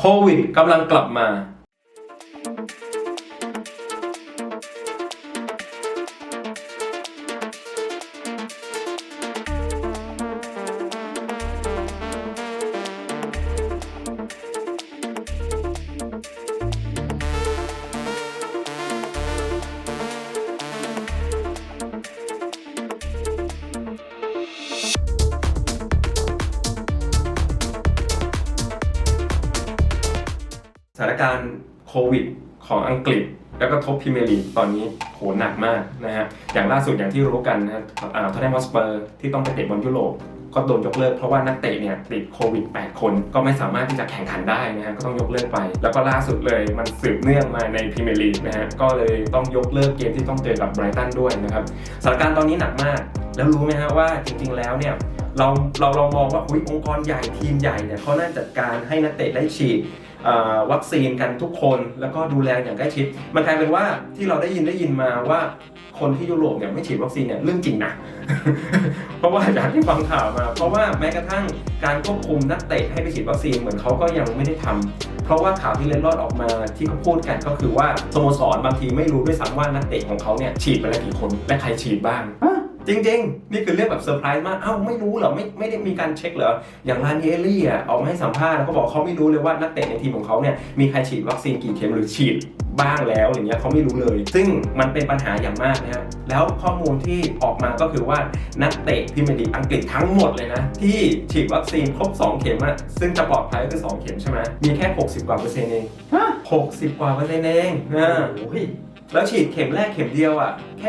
โควิดกำลังกลับมา สถานการณ์โควิดของอังกฤษ แล้วก็ทบพรีเมียร์ลีกตอนนี้โหหนักมากนะฮะอย่างล่าสุดอย่างที่รู้กันนะฮะอ่าทอตแนมฮอสเปอร์ที่ต้องไปเตะบอลยุโรปก็โดนยกเลิกเพราะว่านักเตะเนี่ยติดโควิด 8 คนก็ไม่สามารถที่จะแข่งขันได้นะฮะก็ต้องยกเลิกไป แล้วก็ล่าสุดเลยมันสืบเนื่องมาในพรีเมียร์ลีกนะฮะก็เลยต้องยกเลิกเกมที่ต้องเจอกับไบรตันด้วยนะครับสถานการณ์ตอนนี้หนักมาก แล้วรู้ไหมฮะว่าจริงๆแล้วเนี่ยเราเราเรามองว่าอุ๊ยองค์กรใหญ่ทีมใหญ่เนี่ยเขาน่าจัดการให้นักเตะได้ฉีด วัคซีนกันทุกคนแล้วก็ดูแลอย่างใกล้ชิด มันกลายเป็นว่าที่เราได้ยินได้ยินมาว่าคนที่ยุโรปเนี่ยไม่ฉีดวัคซีนเนี่ยเรื่องจริงนะ เพราะว่าจากที่ฟังข่าวมา เพราะว่าแม้กระทั่งการควบคุมนักเตะให้ไปฉีดวัคซีนเหมือนเขาก็ยังไม่ได้ทำเพราะว่าข่าวที่เล็ดลอดออกมาที่เขาพูดกันก็คือว่าสโมสรบางทีไม่รู้ด้วยซ้ำว่านักเตะของเขาเนี่ยฉีดไปแล้วกี่คนและใครฉีดบ้าง จริง ๆ นี่คือเรื่องแบบเซอร์ไพรส์มากเอ้าไม่รู้เหรอไม่ไม่ได้มีการเช็คเหรอ อย่างลานเอลลี่อะออกมาให้สัมภาษณ์แล้วก็บอกเขาไม่รู้เลยว่านักเตะในทีมของเขาเนี่ยมีใครฉีดวัคซีนกี่เข็มหรือฉีดบ้างแล้วอย่างเงี้ยเขาไม่รู้เลย ซึ่งมันเป็นปัญหาอย่างมากนะฮะแล้วข้อมูลที่ออกมาก็คือว่านักเตะพรีเมียร์ลีกอังกฤษทั้งหมดเลยนะ ที่ฉีดวัคซีนครบ 2 เข็มอะซึ่งจะปลอดภัยก็คือ 2 เข็มใช่ไหมมีแค่ 60 กว่าเปอร์เซ็นต์เองฮะ60 กว่าเปอร์เซ็นต์เองนะโอ้ย แล้วฉีดเข็มแรกเข็มเดียวอะแค่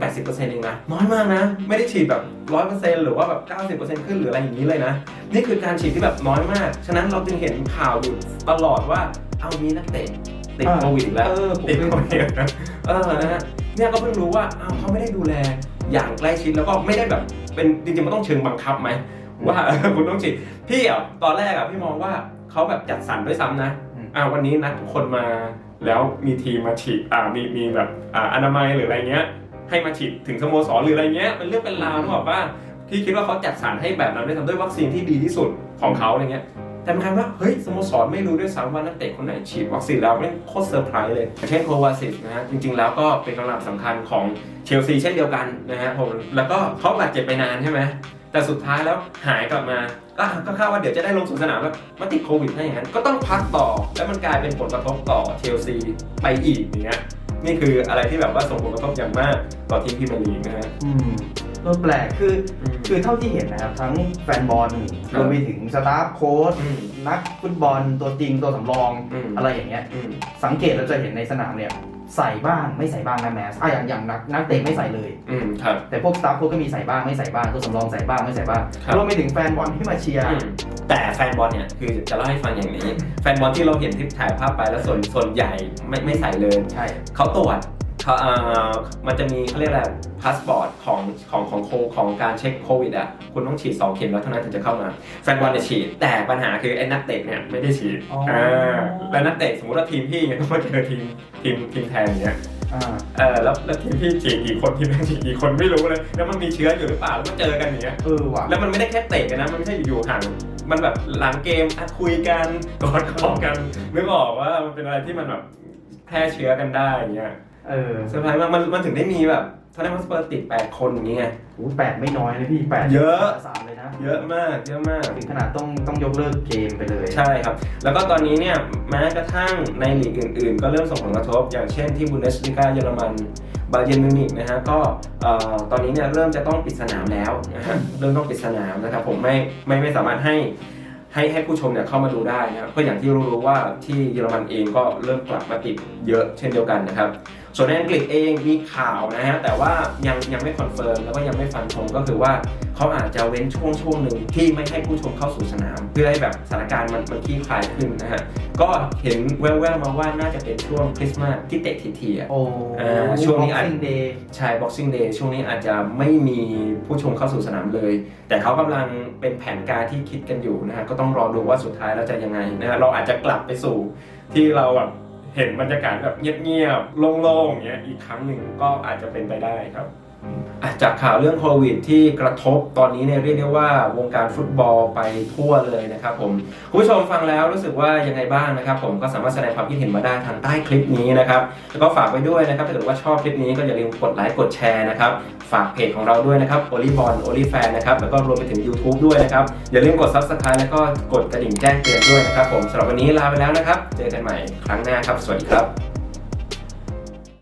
70-80%เองนะ น้อยมากนะ ไม่ได้ฉีดแบบ 100%หรือว่าแบบ 90%ขึ้นหรืออะไรอย่างนี้เลยนะ นี่คือการฉีดที่แบบน้อยมาก ฉะนั้นเราจึงเห็นข่าวอยู่ตลอดว่าเอามีนักเตะติดโควิดอีกแล้วเออผมติดไม่โควิดนะเออนะฮะเนี่ยก็เพิ่งรู้ว่าอ้าวเขาไม่ได้ดูแลอย่างใกล้ชิดแล้วก็ไม่ได้แบบเป็นจริงๆมันต้องเชิงบังคับไหมว่าคุณต้องฉีดพี่อะตอนแรกอะพี่มองว่าเขาแบบจัดสรรด้วยซ้ำนะอืมอ่าวันนี้นัดทุกคนมาแล้วมีทีมมาฉีดอ่ามีมีแบบอ่าอนามัยหรืออะไรเงี้ย ให้มาฉีดถึงสโมสรหรืออะไรเงี้ยเป็นเรื่องเป็นราวนึกออกป่ะพี่คิดว่าเขาจัดสรรให้แบบนั้นด้วยซ้ำด้วยวัคซีนที่ดีที่สุดของเขาอะไรเงี้ยแต่มันกลายเป็นว่าเฮ้ยสโมสรไม่รู้ด้วยซ้ำว่านักเตะคนไหนฉีดวัคซีนแล้วไม่งโคตรเซอร์ไพรส์เลยอย่างเช่นโควาซิสนะฮะจริงๆแล้วก็เป็นกำลังสำคัญของเชลซีเช่นเดียวกันนะฮะผมแล้วก็เขาบาดเจ็บไปนานใช่ไหม แต่สุดท้ายแล้วหายกลับมาก็ก็คาดว่าเดี๋ยวจะได้ลงสู่สนามแล้วมาติดโควิดถ้าอย่างนั้นก็ต้องพักต่อ แล้วมันกลายเป็นผลกระทบต่อเชลซีไปอีกอย่างเงี้ยนี่คืออะไรที่แบบว่าส่งผลกระทบอย่างมากต่อทีมพรีเมียร์ลีกนะฮะ อืมก็แปลกคืออืมคือเท่าที่เห็นนะครับ ทั้งแฟนบอลครัรบวมไปถึงสตาฟโค้ชอืมนักฟุตบอลตัวจริงตัวสำรองอืม อะไรอย่างเงี้ย อืม สังเกตเราจะเห็นในสนามเนี่ย ใส่บ้างไม่ใส่บ้างนะแมสอะอย่างอย่างนักนักเตะไม่ใส่เลย อืมครับ แต่พวกสตาฟโค้ชก็มีใส่บ้างไม่ใส่บ้างตัวสำรองใส่บ้างไม่ใส่บ้างครับ รวมไปถึงแฟนบอลที่มาเชียร์อืมแต่แฟนบอลเนี่ยคือจะเล่าให้ฟังอย่างนี้ แฟนบอลที่เราเห็นที่ถ่ายภาพไปแล้วส่วนส่วนใหญ่ไม่ไม่ใส่เลย ใช่ เขาตรวจเขาเอ่อ มันจะมีเขาเรียกอะไรพาสปอร์ตของของของโคของการเช็คโควิดอะคุณต้องฉีด 2 เข็มแล้วเท่านั้นถึงจะเข้ามา แฟนบอลเนี่ยฉีด แต่ปัญหาคือไอ้นักเตะเนี่ยไม่ได้ฉีดอ๋ออ่าแล้วนักเตะสมมติว่าทีมพี่เนี่ยต้องมาเจอทีมทีมทีมแทนอย่างเงี้ยอ่าเออแล้วแล้วทีมพี่ฉีดกี่คนทีมแทนฉีดกี่คนไม่รู้เลย แล้วมันมีเชื้ออยู่หรือเปล่าแล้วมาเจอกันอย่างเงี้ยเออว่ะแล้วมันไม่ได้แค่เตะกันนะมันไม่ใช่อยู่ๆห่างมันแบบหลังเกมอะคุยกันกอดคอกันนึกออกว่ามันเป็นอะไรที่มันแบบแพร่เชื้อกันได้อย่างเงี้ย เออเซอร์ไพรส์มากมันมันถึงได้มีแบบทอร์เนมสเปอร์ติด 8 คนอย่างเงี้ย โอ้แปดไม่น้อยนะพี่แปดเยอะ สามเลยนะเยอะมากเยอะมาก ถึงขนาดต้องต้องยกเลิกเกมไปเลยใช่ครับ แล้วก็ตอนนี้เนี่ยแม้กระทั่งในลีกอื่นๆ ก็เริ่มส่งผลกระทบ อย่างเช่นที่บุนเดสลิกาเยอรมันบาเยร์นมิวนิกนะฮะก็เอ่อตอนนี้เนี่ยเริ่มจะต้องปิดสนามแล้วนะฮะเริ่มต้องปิดสนามนะครับผมไม่ไม่ไม่สามารถให้ให้ให้ผู้ชมเนี่ยเข้ามาดูได้นะครับเพราะอย่างที่รู้ๆว่าที่เยอรมันเองก็เริ่มกลับมาติดเยอะเช่นเดียวกันนะครับ ส่วนในอังกฤษเองมีข่าวนะฮะแต่ว่ายังยังไม่คอนเฟิร์มแล้วก็ยังไม่ฟันธงก็คือว่าเขาอาจจะเว้นช่วงช่วงหนึ่งที่ไม่ให้ผู้ชมเข้าสู่สนาม เพื่อให้แบบสถานการณ์มันมันคลี่คลายขึ้นนะฮะก็เห็นแว่วๆมาว่าน่าจะเป็นช่วงคริสต์มาสที่เตะทีๆอะโอ้อ่าช่วงนี้อาจซิงเดย์ใช่ Boxing Day ช่วงนี้อาจจะไม่มีผู้ชมเข้าสู่สนามเลย แต่เขากำลังเป็นแผนการที่คิดกันอยู่นะฮะก็ต้องรอดูว่าสุดท้ายแล้วจะยังไงนะฮะเราอาจจะกลับไปสู่ที่เราแบบ เห็นบรรยากาศแบบเงียบๆโล่งๆอย่างเงี้ยอีกครั้งหนึ่งก็อาจจะเป็นไปได้ครับ จากข่าวเรื่องโควิดที่กระทบตอนนี้เนี่ยเรียกได้ว่าวงการฟุตบอลไปทั่วเลยนะครับผมคุณผู้ชมฟังแล้วรู้สึกว่ายังไงบ้างนะครับ ผมก็สามารถแสดงความคิดเห็นมาได้ทางใต้คลิปนี้นะครับแล้วก็ฝากไว้ด้วยนะครับถ้าเกิดว่าชอบคลิปนี้ก็อย่าลืมกดไลค์กดแชร์นะครับฝากเพจของเราด้วยนะครับ o l i b o n o l i f a n นะครับแล้วก็รวมไปถึง YouTube ด้วยนะครับอย่าลืมกด Subscribe แล้วก็กดกระดิ่งแจ้งเตือนด้วยนะครับผมสำหรับวันนี้ลาไปแล้วนะครับ เจอกันใหม่ครั้งหน้าครับสวัสดีครับ